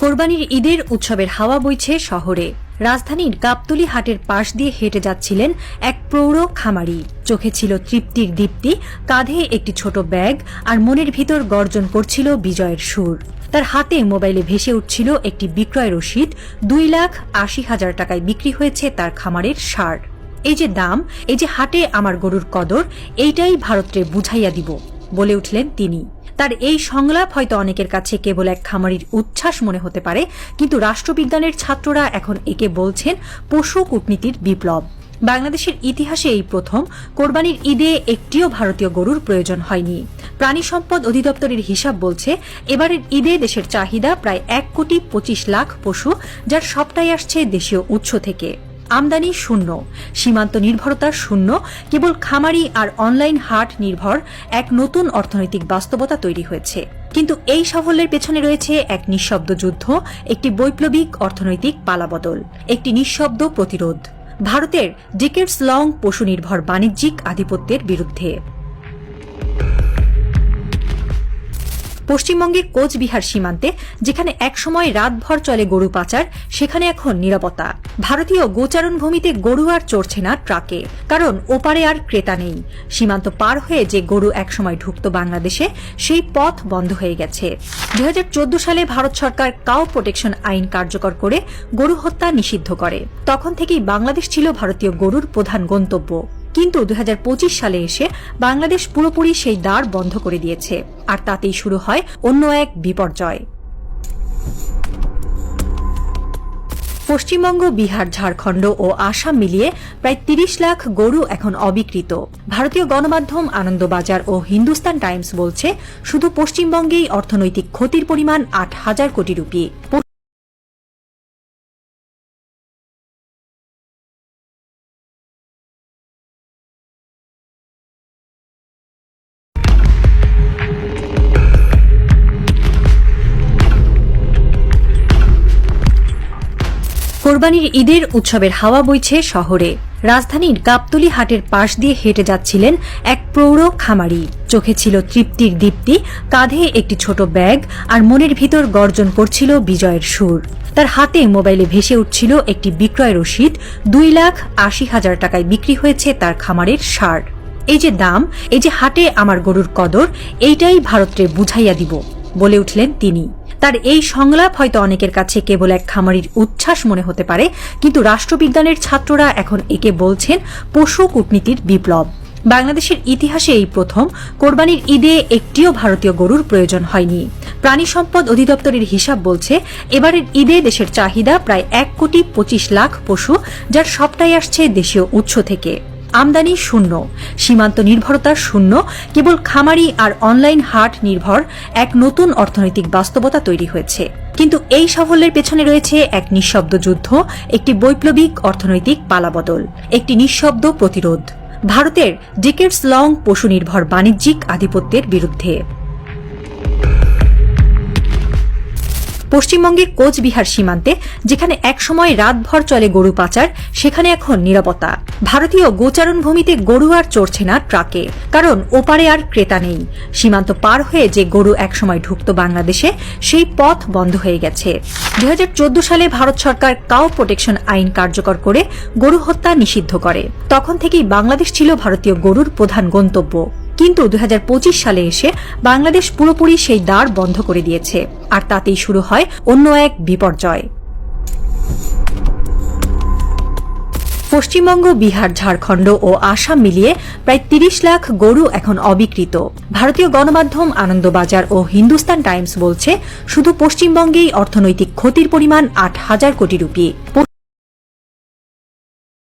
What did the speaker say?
কোরবানির ঈদের উৎসবের হাওয়া বইছে শহরে। রাজধানীর গাবতলী হাটের পাশ দিয়ে হেঁটে যাচ্ছিলেন এক প্রৌঢ় খামারি। চোখে ছিল তৃপ্তির দীপ্তি, কাঁধে একটি ছোট ব্যাগ আর মনের ভিতর গর্জন করছিল বিজয়ের সুর। তার হাতে মোবাইলে ভেসে উঠছিল একটি বিক্রয় রসিদ, দুই লাখ আশি হাজার টাকায় বিক্রি হয়েছে তার খামারের সার। এই যে দাম, এই যে হাটে আমার গরুর কদর, এইটাই ভারতরে বুঝাইয়া দিব, বলে উঠলেন তিনি। তার এই সংলাপ হয়তো অনেকের কাছে কেবল এক খামারির উচ্ছ্বাস মনে হতে পারে, কিন্তু রাষ্ট্রবিজ্ঞানের ছাত্ররা এখন একে বলছেন পশু কূটনীতির বিপ্লব। বাংলাদেশের ইতিহাসে এই প্রথম, কোরবানির ঈদে একটিও ভারতীয় গরুর প্রয়োজন হয়নি। প্রাণী সম্পদ অধিদপ্তরের হিসাব বলছে, এবারের ঈদে দেশের চাহিদা প্রায় এক কোটি পঁচিশ লাখ পশু, যার সবটাই আসছে দেশীয় উৎস থেকে। আমদানি শূন্য। সীমান্ত নির্ভরতা শূন্য। কেবল খামারি আর অনলাইন হাট নির্ভর এক নতুন অর্থনৈতিক বাস্তবতা তৈরি হয়েছে। কিন্তু এই সাফল্যের পেছনে রয়েছে এক নিঃশব্দ যুদ্ধ, একটি বৈপ্লবিক অর্থনৈতিক পালাবদল, একটি নিঃশব্দ প্রতিরোধ। ভারতের ডিকেটস লং পশু নির্ভর বাণিজ্যিক আধিপত্যের বিরুদ্ধে। পশ্চিমবঙ্গের কোচবিহার সীমান্তে, যেখানে একসময় রাতভর চলে গরু পাচার, সেখানে এখন নিরাপত্তা। ভারতীয় গোচারণ ভূমিতে গরু আর চড়ছে না ট্রাকে, কারণ ওপারে আর ক্রেতা নেই। সীমান্ত পার হয়ে যে গরু একসময় ঢুকত বাংলাদেশে, সেই পথ বন্ধ হয়ে গেছে। দু হাজার চোদ্দ সালে ভারত সরকার কাউ প্রোটেকশন আইন কার্যকর করে গরু হত্যা নিষিদ্ধ করে। তখন থেকেই বাংলাদেশ ছিল ভারতীয় গরুর প্রধান গন্তব্য। কিন্তু দু হাজার পঁচিশ সালে এসে বাংলাদেশ পুরোপুরি সেই দ্বার বন্ধ করে দিয়েছে। আর তাতেই শুরু হয় অন্য এক বিপর্যয়। পশ্চিমবঙ্গ, বিহার, ঝাড়খণ্ড ও আসাম মিলিয়ে প্রায় তিরিশ লাখ গরু এখন অবিকৃত। ভারতীয় গণমাধ্যম আনন্দবাজার ও হিন্দুস্তান টাইমস বলছে, শুধু পশ্চিমবঙ্গেই অর্থনৈতিক ক্ষতির পরিমাণ আট হাজার কোটি রুপি। কোরবানির ঈদের উৎসবের হাওয়া বইছে শহরে। রাজধানীর গাবতলী হাটের পাশ দিয়ে হেঁটে যাচ্ছিলেন এক প্রৌঢ় খামারি। চোখে ছিল তৃপ্তির দীপ্তি, কাঁধে একটি ছোট ব্যাগ আর মনের ভিতর গর্জন করছিল বিজয়ের সুর। তার হাতে মোবাইলে ভেসে উঠছিল একটি বিক্রয় রসিদ, দুই লাখ আশি হাজার টাকায় বিক্রি হয়েছে তার খামারের সার। এই যে দাম, এই যে হাটে আমার গরুর কদর, এইটাই ভারতরে বুঝাইয়া দিব, বলে উঠলেন তিনি। তার এই সংলাপ হয়তো অনেকের কাছে কেবল এক খামারির উচ্ছ্বাস মনে হতে পারে, কিন্তু রাষ্ট্রবিজ্ঞানের ছাত্ররা এখন একে বলছেন পশু কূটনীতির বিপ্লব। বাংলাদেশের ইতিহাসে এই প্রথম, কোরবানির ঈদে একটিও ভারতীয় গরুর প্রয়োজন হয়নি। প্রাণী সম্পদ অধিদপ্তরের হিসাব বলছে, এবারের ঈদে দেশের চাহিদা প্রায় এক কোটি পঁচিশ লাখ পশু, যার সবটাই আসছে দেশীয় উৎস থেকে। আমদানি শূন্য। সীমান্ত নির্ভরতা শূন্য। কেবল খামারি আর অনলাইন হাট নির্ভর এক নতুন অর্থনৈতিক বাস্তবতা তৈরি হয়েছে। কিন্তু এই সাফল্যের পেছনে রয়েছে এক নিঃশব্দ যুদ্ধ, একটি বৈপ্লবিক অর্থনৈতিক পালাবদল, একটি নিঃশব্দ প্রতিরোধ। ভারতের ডিকেটস লং পশু নির্ভর বাণিজ্যিক আধিপত্যের বিরুদ্ধে পশ্চিমবঙ্গের কোচবিহার সীমান্তে, যেখানে একসময় রাতভর চলে গরু পাচার, সেখানে এখন নিরাপত্তা। ভারতীয় গোচারণ ভূমিতে গরু আর চড়ছে না ট্রাকে। কারণ ওপারে আর ক্রেতা নেই। সীমান্ত পার হয়ে যে গরু একসময় ঢুকত বাংলাদেশে, সেই পথ বন্ধ হয়ে গেছে। দু হাজার চোদ্দ সালে ভারত সরকার কাউ প্রোটেকশন আইন কার্যকর করে গরু হত্যা নিষিদ্ধ করে। তখন থেকেই বাংলাদেশ ছিল ভারতীয় গরুর প্রধান গন্তব্য। কিন্তু দুই সালে এসে বাংলাদেশ পুরোপুরি সেই দ্বার বন্ধ করে দিয়েছে। আর তাতেই শুরু হয় অন্য এক বিপর্যয়। পশ্চিমবঙ্গ, বিহার, ঝাড়খণ্ড ও আসাম মিলিয়ে প্রায় তিরিশ লাখ গরু এখন অবিকৃত। ভারতীয় গণমাধ্যম আনন্দবাজার ও হিন্দুস্তান টাইমস বলছে, শুধু পশ্চিমবঙ্গেই অর্থনৈতিক ক্ষতির পরিমাণ আট হাজার কোটি রুপি।